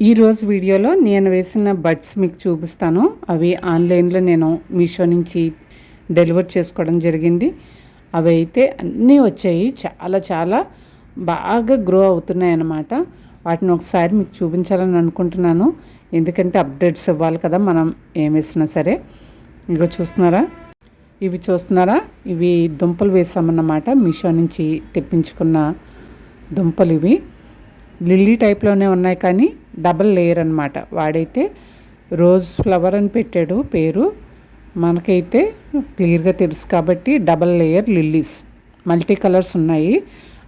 ఈరోజు వీడియోలో నేను వేసిన బడ్స్ మీకు చూపిస్తాను. అవి ఆన్లైన్లో నేను మీషో నుంచి డెలివర్ చేసుకోవడం జరిగింది. అవి అయితే అన్నీ వచ్చాయి. చాలా చాలా బాగా గ్రో అవుతున్నాయి అన్నమాట. వాటిని ఒకసారి మీకు చూపించాలని అనుకుంటున్నాను. ఎందుకంటే అప్డేట్స్ ఇవ్వాలి కదా మనం ఏం వేసినా సరే. ఇగో చూస్తున్నారా? ఇవి చూస్తున్నారా? ఇవి దుంపలు వేసామన్నమాట. మీషో నుంచి తెప్పించుకున్న దుంపలు ఇవి. లిల్లీ టైప్లోనే ఉన్నాయి కానీ డబల్ లేయర్ అనమాట వాడైతే రోజ్ ఫ్లవర్ అని పెట్టాడు పేరు. మనకైతే క్లియర్గా తెలుసు కాబట్టి double layer lilies. Multi colours ఉన్నాయి.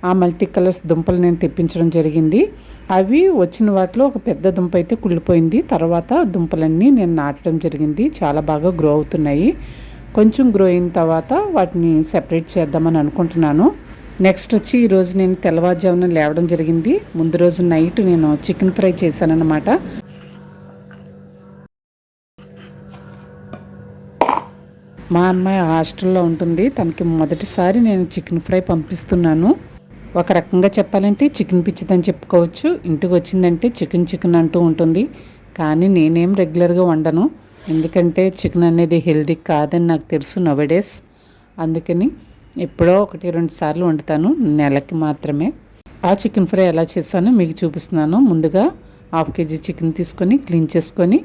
ఆ మల్టీ కలర్స్ దుంపలు నేను తెప్పించడం జరిగింది. అవి వచ్చిన వాటిలో ఒక పెద్ద దుంప అయితే కుళ్ళిపోయింది. తర్వాత దుంపలన్నీ నేను నాటడం జరిగింది. చాలా బాగా గ్రో అవుతున్నాయి. కొంచెం గ్రో అయిన తర్వాత వాటిని సెపరేట్ చేద్దామని అనుకుంటున్నాను. నెక్స్ట్ వచ్చి ఈరోజు నేను తెల్లవారుజామున లేవడం జరిగింది. ముందు రోజు నైట్ నేను చికెన్ ఫ్రై చేశానన్నమాట. మా అమ్మాయి హాస్టల్లో ఉంటుంది. తనకి మొదటిసారి నేను చికెన్ ఫ్రై పంపిస్తున్నాను. ఒక రకంగా చెప్పాలంటే చికెన్ పిచ్చిదని చెప్పుకోవచ్చు. ఇంటికి వచ్చిందంటే చికెన్ చికెన్ అంటూ ఉంటుంది. కానీ నేనేం రెగ్యులర్గా వండను. ఎందుకంటే చికెన్ అనేది హెల్దీ కాదని నాకు తెలుసు నవడేస్ అందుకని ఎప్పుడో ఒకటి రెండు సార్లు వండుతాను నెలకి మాత్రమే. ఆ చికెన్ ఫ్రై ఎలా చేస్తానో మీకు చూపిస్తున్నాను. ముందుగా హాఫ్ కేజీ చికెన్ తీసుకొని క్లీన్ చేసుకొని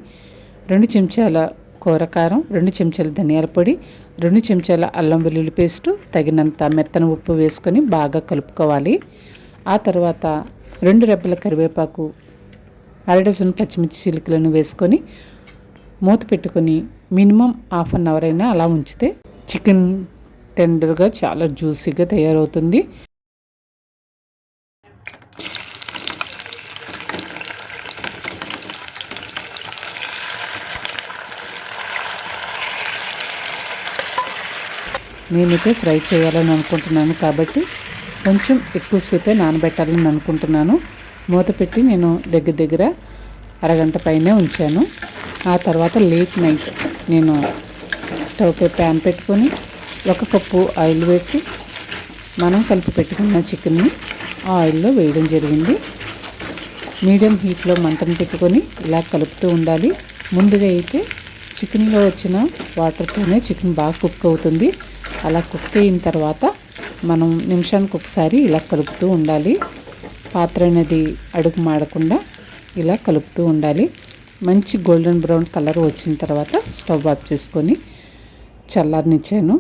రెండు చెంచాల కూరకారం రెండు చెంచాల ధనియాల పొడి రెండు చెంచాల అల్లం వెల్లుల్లి పేస్టు తగినంత మెత్తన ఉప్పు వేసుకొని బాగా కలుపుకోవాలి. ఆ తర్వాత రెండు రెబ్బల కరివేపాకు అర డజన్ పచ్చిమిర్చి చిలుకలను వేసుకొని మూత పెట్టుకొని మినిమం హాఫ్ అన్ అవర్ అయినా అలా ఉంచితే చికెన్ టెండర్గా చాలా జ్యూసీగా తయారవుతుంది. నేనైతే ఫ్రై చేయాలని అనుకుంటున్నాను కాబట్టి కొంచెం ఎక్కువసేపే నానబెట్టాలని అనుకుంటున్నాను. మూత పెట్టి నేను దగ్గర దగ్గర అరగంట పైనే ఉంచాను. ఆ తర్వాత లేట్ నైట్ నేను స్టవ్ పై ప్యాన్ పెట్టుకొని ఒక కప్పు ఆయిల్ వేసి మనం కలిపి పెట్టుకున్న చికెన్ని ఆ ఆయిల్లో వేయడం జరిగింది. మీడియం హీట్లో మంటను పెట్టుకొని ఇలా కలుపుతూ ఉండాలి. ముందుగా అయితే చికెన్లో వచ్చిన వాటర్తోనే చికెన్ బాగా కుక్ అవుతుంది. అలా కుక్ అయిన తర్వాత మనం నిమిషానికి ఒకసారి ఇలా కలుపుతూ ఉండాలి. పాత్ర అనేది అడుగు మాడకుండా ఇలా కలుపుతూ ఉండాలి. మంచి గోల్డెన్ బ్రౌన్ కలర్ వచ్చిన తర్వాత స్టవ్ ఆఫ్ చేసుకొని చల్లారనిచ్చాను.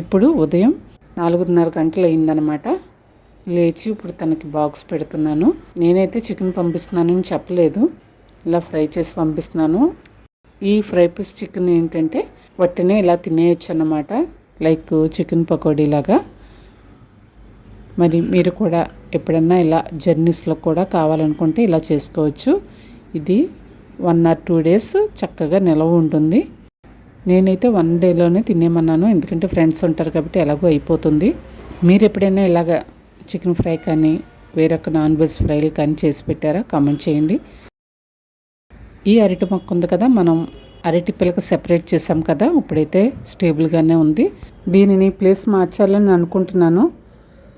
ఇప్పుడు ఉదయం నాలుగున్నర గంటలు అయిందనమాట లేచి ఇప్పుడు తనకి బాక్స్ పెడుతున్నాను. నేనైతే చికెన్ పంపిస్తున్నానని చెప్పలేదు. ఇలా ఫ్రై చేసి పంపిస్తున్నాను. ఈ ఫ్రై పీస్ చికెన్ ఏంటంటే వట్టినే ఇలా తినేయచ్చు అన్నమాట లైక్ చికెన్ పకోడీ లాగా మరి మీరు కూడా ఎప్పుడన్నా ఇలా జర్నీస్లో కూడా కావాలనుకుంటే ఇలా చేసుకోవచ్చు. ఇది వన్ ఆర్ టూ డేస్ చక్కగా నిలవ ఉంటుంది. నేనైతే వన్ డేలోనే తినేమన్నాను ఎందుకంటే ఫ్రెండ్స్ ఉంటారు కాబట్టి ఎలాగో అయిపోతుంది. మీరు ఎప్పుడైనా ఇలాగ చికెన్ ఫ్రై కానీ వేరొక నాన్ వెజ్ ఫ్రైలు కానీ చేసి పెట్టారా? కామెంట్ చేయండి. ఈ అరటి మొక్క ఉంది కదా మనం అరటి పిల్లక సెపరేట్ చేసాం కదా ఇప్పుడైతే స్టేబుల్గానే ఉంది. దీనిని ప్లేస్ మార్చాలని అనుకుంటున్నాను.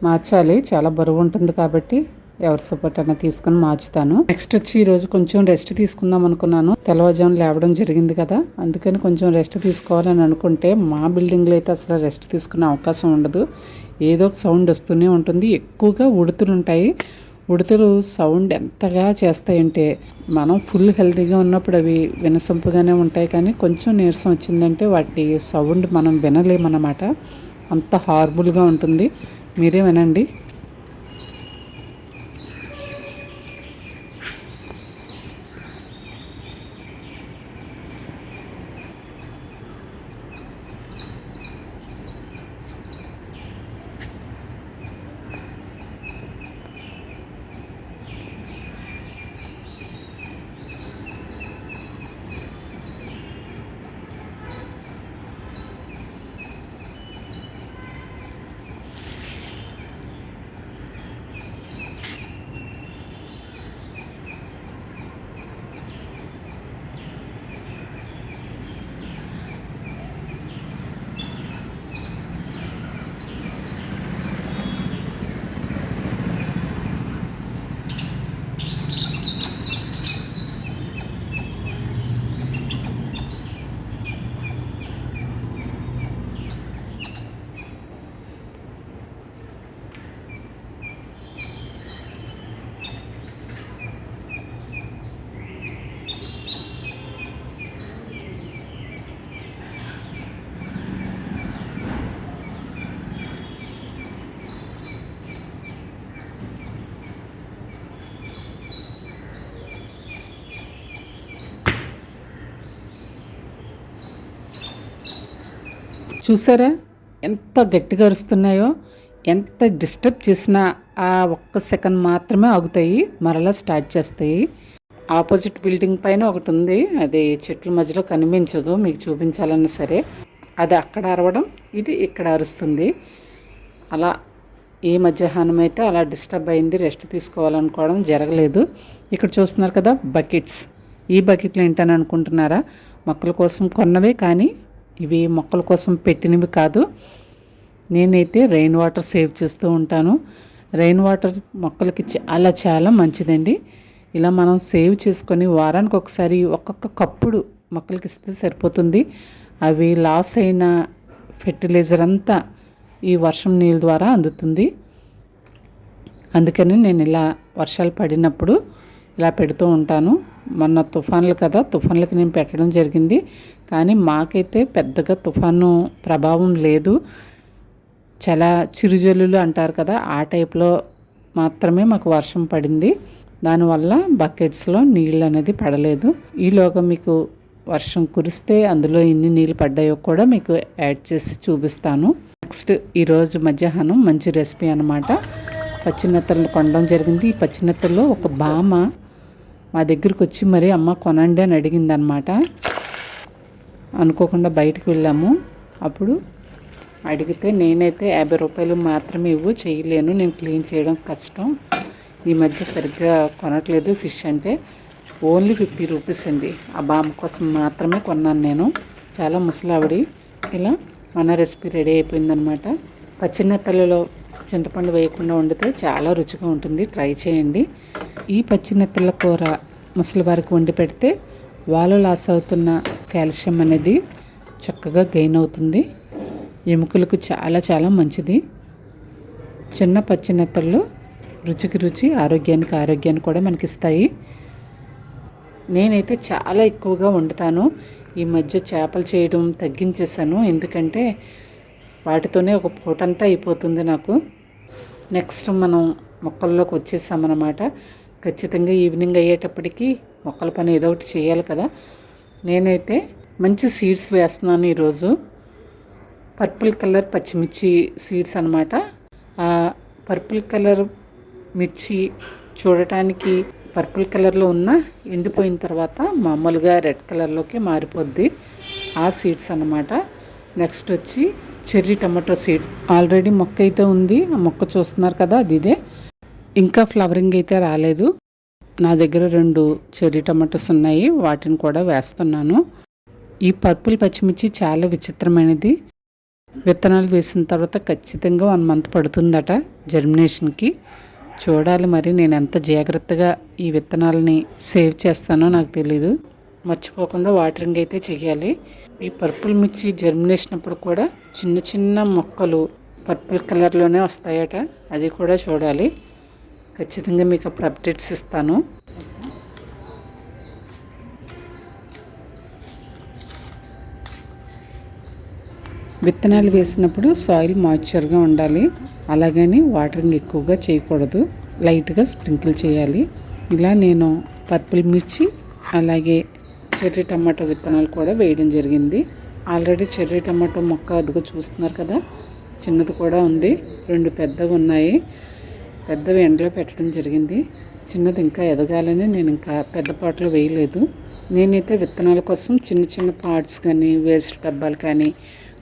మార్చాలి చాలా బరువు ఉంటుంది కాబట్టి. ఎవరి సపోర్ట్ అన్న తీసుకొని మార్చుతాను. నెక్స్ట్ వచ్చి ఈరోజు కొంచెం రెస్ట్ తీసుకుందాం అనుకున్నాను. తెల్లవారుజామున లేవడం జరిగింది కదా అందుకని కొంచెం రెస్ట్ తీసుకోవాలని అనుకుంటే మా బిల్డింగ్లో అయితే అసలు రెస్ట్ తీసుకునే అవకాశం ఉండదు. ఏదో ఒక సౌండ్ వస్తూనే ఉంటుంది. ఎక్కువగా ఉడుతులు ఉంటాయి. ఉడతలు సౌండ్ ఎంతగా చేస్తాయంటే మనం ఫుల్ హెల్తీగా ఉన్నప్పుడు అవి వినసొంపుగానే ఉంటాయి కానీ కొంచెం నీరసం వచ్చిందంటే వాటి సౌండ్ మనం వినలేమన్నమాట. అంత హార్బుల్గా ఉంటుంది. మీరే వినండి. చూసారా? ఎంత గట్టిగా అరుస్తున్నాయో ఎంత డిస్టర్బ్ చేసినా ఆ ఒక్క సెకండ్ మాత్రమే ఆగుతాయి మరలా స్టార్ట్ చేస్తాయి. ఆపోజిట్ బిల్డింగ్ పైన ఒకటి ఉంది అది చెట్ల మధ్యలో కనిపించదు మీకు చూపించాలన్నా సరే. అది అక్కడ అరవడం ఇది ఇక్కడ అరుస్తుంది. అలా ఈ మధ్యాహ్నం అయితే అలా డిస్టర్బ్ అయింది రెస్ట్ తీసుకోవాలనుకోవడం జరగలేదు. ఇక్కడ చూస్తున్నారు కదా బకెట్స్. ఈ బకెట్లు ఏంటని అనుకుంటున్నారా? మొక్కల కోసం కొన్నవే కానీ ఇవి మొక్కల కోసం పెట్టినవి కాదు. నేనైతే రెయిన్ వాటర్ సేవ్ చేస్తూ ఉంటాను. రెయిన్ వాటర్ మొక్కలకి చాలా చాలా మంచిదండి. ఇలా మనం సేవ్ చేసుకొని వారానికి ఒకసారి ఒక్కొక్క కప్పుడు మొక్కలకి ఇస్తే సరిపోతుంది. అవి లాస్ అయిన ఫెర్టిలైజర్ అంతా ఈ వర్షం నీళ్ళ ద్వారా అందుతుంది. అందుకని నేను ఇలా వర్షాలు పడినప్పుడు ఇలా పెడుతూ ఉంటాను. మొన్న తుఫాన్లు కదా తుఫాన్లకి నేను పెట్టడం జరిగింది. కానీ మాకైతే పెద్దగా తుఫాను ప్రభావం లేదు. చాలా చిరుజల్లులు అంటారు కదా ఆ టైప్లో మాత్రమే మాకు వర్షం పడింది. దానివల్ల బకెట్స్లో నీళ్ళు అనేది పడలేదు. ఈలోగా మీకు వర్షం కురిస్తే అందులో ఎన్ని నీళ్ళు పడ్డాయో కూడా మీకు యాడ్ చేసి చూపిస్తాను. నెక్స్ట్ ఈరోజు మధ్యాహ్నం మంచి రెసిపీ అనమాట పచ్చినెత్తలు కొనడం జరిగింది. ఈ పచ్చినెత్తల్లో ఒక బామ మా దగ్గరికి వచ్చి మరి అమ్మ కొనండి అని అడిగింది అనమాట అనుకోకుండా బయటకు వెళ్ళాము. అప్పుడు అడిగితే నేనైతే యాభై రూపాయలు మాత్రమే ఇవ్వు చేయలేను నేను క్లీన్ చేయడం కష్టం. ఈ మధ్య సరిగ్గా కొనట్లేదు ఫిష్ అంటే. ఓన్లీ ఫిఫ్టీ రూపీస్ అండి. ఆ బామ్ కోసం మాత్రమే కొన్నాను నేను. చాలా ముసలావిడి. ఇలా మన రెసిపీ రెడీ అయిపోయిందనమాట. పచ్చినెత్తలలో చింతపండు వేయకుండా వండితే చాలా రుచిగా ఉంటుంది. ట్రై చేయండి. ఈ పచ్చినెత్తల కూర ముసలి వారికి వండి పెడితే వాళ్ళు లాస్ అవుతున్న కాల్షియం అనేది చక్కగా గెయిన్ అవుతుంది. ఎముకలకు చాలా చాలా మంచిది. చిన్న పచ్చినెత్తళ్ళు రుచికి రుచి ఆరోగ్యానికి ఆరోగ్యాన్ని కూడా మనకి ఇస్తాయి నేనైతే చాలా ఎక్కువగా వండుతాను. ఈ మధ్య చేపలు చేయడం తగ్గించేసాను ఎందుకంటే వాటితోనే ఒక పూటంతా అయిపోతుంది నాకు. నెక్స్ట్ మనం మొక్కల్లోకి వచ్చేసామన్నమాట. ఖచ్చితంగా ఈవినింగ్ అయ్యేటప్పటికి మొక్కల పని ఏదో ఒకటి చేయాలి కదా. నేనైతే మంచి సీడ్స్ వేస్తున్నాను ఈరోజు. పర్పుల్ కలర్ పచ్చిమిర్చి సీడ్స్ అనమాట పర్పుల్ కలర్ మిర్చి చూడటానికి పర్పుల్ కలర్లో ఉన్న ఎండిపోయిన తర్వాత మామూలుగా రెడ్ కలర్లోకి మారిపోద్ది ఆ సీడ్స్ అనమాట నెక్స్ట్ వచ్చి చెర్రీ టమాటో సీడ్స్. ఆల్రెడీ మొక్క అయితే ఉంది. ఆ మొక్క చూస్తున్నారు కదా అది ఇదే. ఇంకా ఫ్లవరింగ్ అయితే రాలేదు. నా దగ్గర రెండు చెర్రీ టమాటోస్ ఉన్నాయి. వాటిని కూడా వేస్తున్నాను. ఈ పర్పుల్ పచ్చిమిర్చి చాలా విచిత్రమైనది. విత్తనాలు వేసిన తర్వాత ఖచ్చితంగా వన్ మంత్ పడుతుందట జర్మినేషన్కి చూడాలి మరి నేను ఎంత జాగ్రత్తగా ఈ విత్తనాలని సేవ్ చేస్తానో నాకు తెలీదు. మర్చిపోకుండా వాటరింగ్ అయితే చేయాలి ఈ పర్పుల్ మిర్చి జర్మినేషన్ అప్పుడు కూడా చిన్న చిన్న మొక్కలు పర్పుల్ కలర్లోనే వస్తాయట. అది కూడా చూడాలి. ఖచ్చితంగా మీకు అప్పుడు అప్డేట్స్ ఇస్తాను. విత్తనాలు వేసినప్పుడు సాయిల్ మాయిశ్చర్గా ఉండాలి. అలాగని వాటరింగ్ ఎక్కువగా చేయకూడదు. లైట్గా స్ప్రింకిల్ చేయాలి. ఇలా నేను పర్పుల్ మిర్చి అలాగే చెర్రీ టమాటో విత్తనాలు కూడా వేయడం జరిగింది. ఆల్రెడీ చెర్రీ టమాటో మొక్క అదిగో చూస్తున్నారు కదా చిన్నది కూడా ఉంది. రెండు పెద్దవి ఉన్నాయి. పెద్దవి ఎండలో పెట్టడం జరిగింది. చిన్నది ఇంకా ఎదగాలని నేను ఇంకా పెద్ద పాటలు వేయలేదు. నేనైతే విత్తనాల కోసం చిన్న చిన్న పార్ట్స్ కానీ వేస్ట్ డబ్బాలు కానీ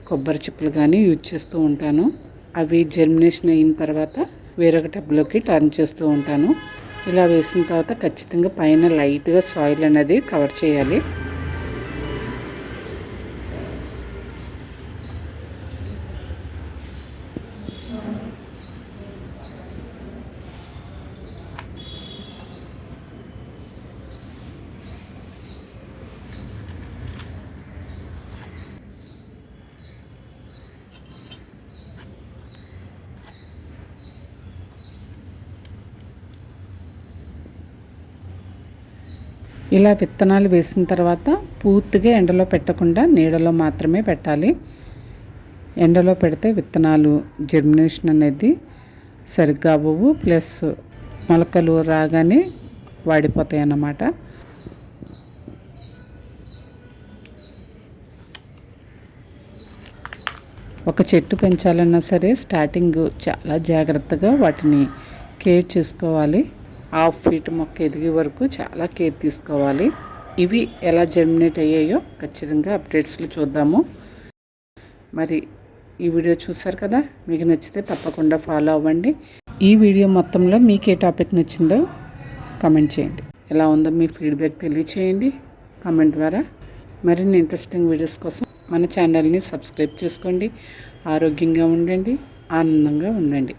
కొబ్బరి చిప్పలు కానీ యూజ్ చేస్తూ ఉంటాను. అవి జర్మినేషన్ అయిన తర్వాత వేరొక టబ్లోకి టర్న్ చేస్తూ ఉంటాను. ఇలా వేసిన తర్వాత ఖచ్చితంగా పైన లైట్గా సాయిల్ అనేది కవర్ చేయాలి. ఇలా విత్తనాలు వేసిన తర్వాత పూర్తిగా ఎండలో పెట్టకుండా నీడలో మాత్రమే పెట్టాలి. ఎండలో పెడితే విత్తనాలు జర్మినేషన్ అనేది సరిగ్గా అవ్వవు. ప్లస్ మొలకలు రాగానే వాడిపోతాయి అన్నమాట. ఒక చెట్టు పెంచాలన్నా సరే స్టార్టింగ్ చాలా జాగ్రత్తగా వాటిని కేర్ చేసుకోవాలి. హాఫ్ ఫీట్ మొక్క ఎదిగే వరకు చాలా కేర్ తీసుకోవాలి. ఇవి ఎలా జర్మినేట్ అయ్యాయో ఖచ్చితంగా అప్డేట్స్లో చూద్దాము. మరి ఈ వీడియో చూసారు కదా? మీకు నచ్చితే తప్పకుండా ఫాలో అవ్వండి. ఈ వీడియో మొత్తంలో మీకు ఏ టాపిక్ నచ్చిందో కమెంట్ చేయండి. ఎలా ఉందో మీ ఫీడ్బ్యాక్ తెలియచేయండి కమెంట్ ద్వారా. మరిన్ని ఇంట్రెస్టింగ్ వీడియోస్ కోసం మన ఛానల్ని సబ్స్క్రైబ్ చేసుకోండి. ఆరోగ్యంగా ఉండండి ఆనందంగా ఉండండి.